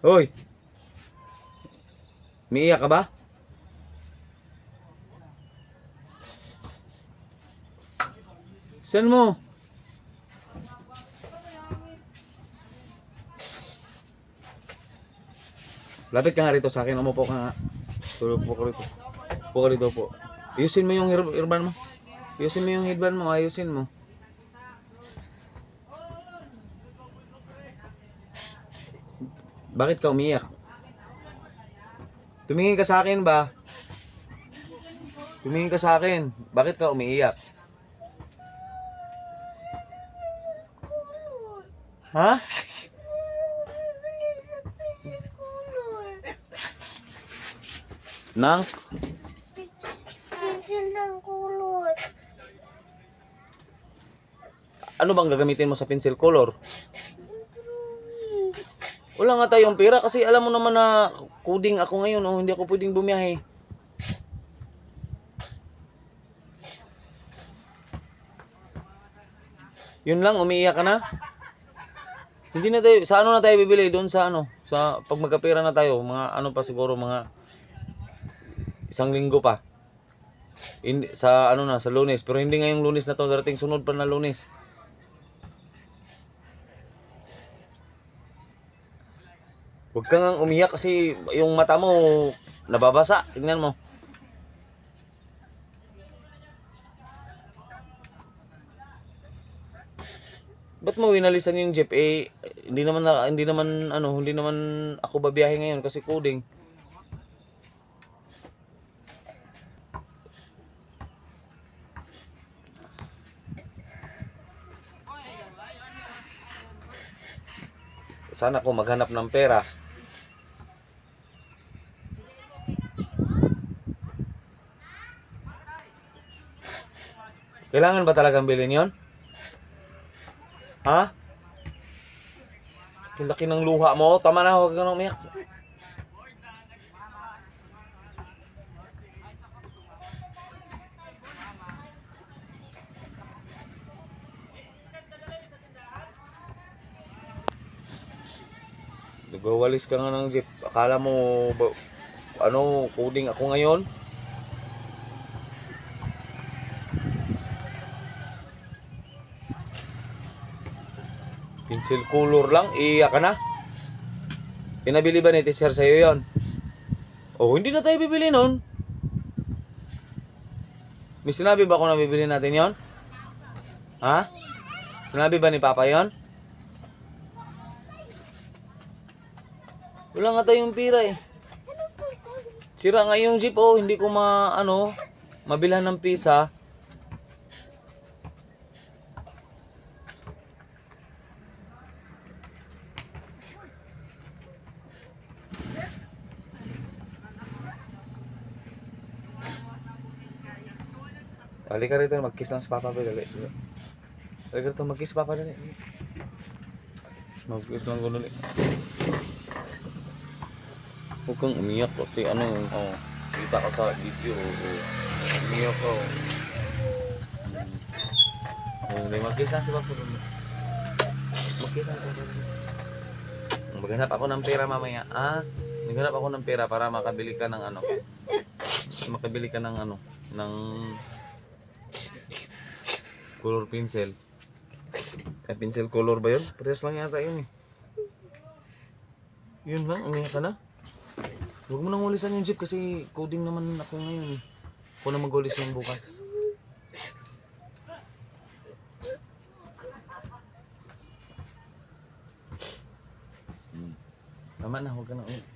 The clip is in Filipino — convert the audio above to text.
Hoy! Umiiyak ka ba? Saan mo? Lapit ka nga rito sa akin. Umupo ka nga. Tulog po ko rito. Upo ka rito po. Ayusin mo yung ear- earband mo. Ayusin mo yung headband mo. Ayusin mo. Bakit ka umiyak? Tumingin ka sa akin ba? Tumingin ka sa akin. Bakit ka umiiyak? Ha? Nang? Pencil ng kulot. Ano bang gagamitin mo sa pencil color? Wala nga tayong pera kasi alam mo naman na coding ako ngayon oh, hindi ako pwedeng bumiyahe. Yun lang, umiiyak ka na? Hindi na tayo, sa ano na tayo bibili? Doon sa ano? Sa pag magkapera na tayo, mga ano pa siguro, mga isang linggo pa. Hindi, sa ano na, sa lunes. Pero hindi ngayong lunes na to, darating sunod pa na lunes. Huwag kang ang umiyak kasi yung mata mo nababasa. Tingnan mo. Ba't mo winalisan yung jeep? Eh, hindi naman, na, hindi naman, ano, hindi naman ako babiyahe ngayon kasi coding. Sana ako maghanap ng pera. Kailangan ba talagang bilhin yon? Ha? Ang laki ng luha mo. Tama na, huwag ka nang umiyak. Nagawalis ka nga ng jeep. Akala mo, ano, coding ako ngayon? Pencil color lang, iiyak ka na. Pinabili ba ni teacher sa'yo yon? Oh, hindi na tayo bibili nun. May sinabi ba kung nabibili natin yon? Ha? Sinabi ba ni Papa yon? Wala nga tayong pira eh. Sira nga yung jeep oh, hindi ko ma, ano, mabilhan ng pisa. Halika rito, mag-kiss lang si Papa. Dali. dali. Halika rito, mag-kiss Papa. Dali. Mag-kiss lang ko dali. Huwag kang umiyak kasi ano, oh, kita ko sa video. Oh, umiyak ko. Oh, hindi mag-kiss lang si Papa. dali. Mag-kiss lang si Papa. dali. Maghanap ako ng pera mamaya. Ah, naghanap ako ng pera para makabili ka ng ano. Makabili ka ng ano, ng color pencil. Kaya pencil color ba yun? Parehas lang yata yun eh. Yun lang, umiyak ka na. Huwag mo nang ulisan yung jeep kasi coding naman ako ngayon eh. Ako na mag-ulis yung bukas. Tama na, huwag ka na ulit.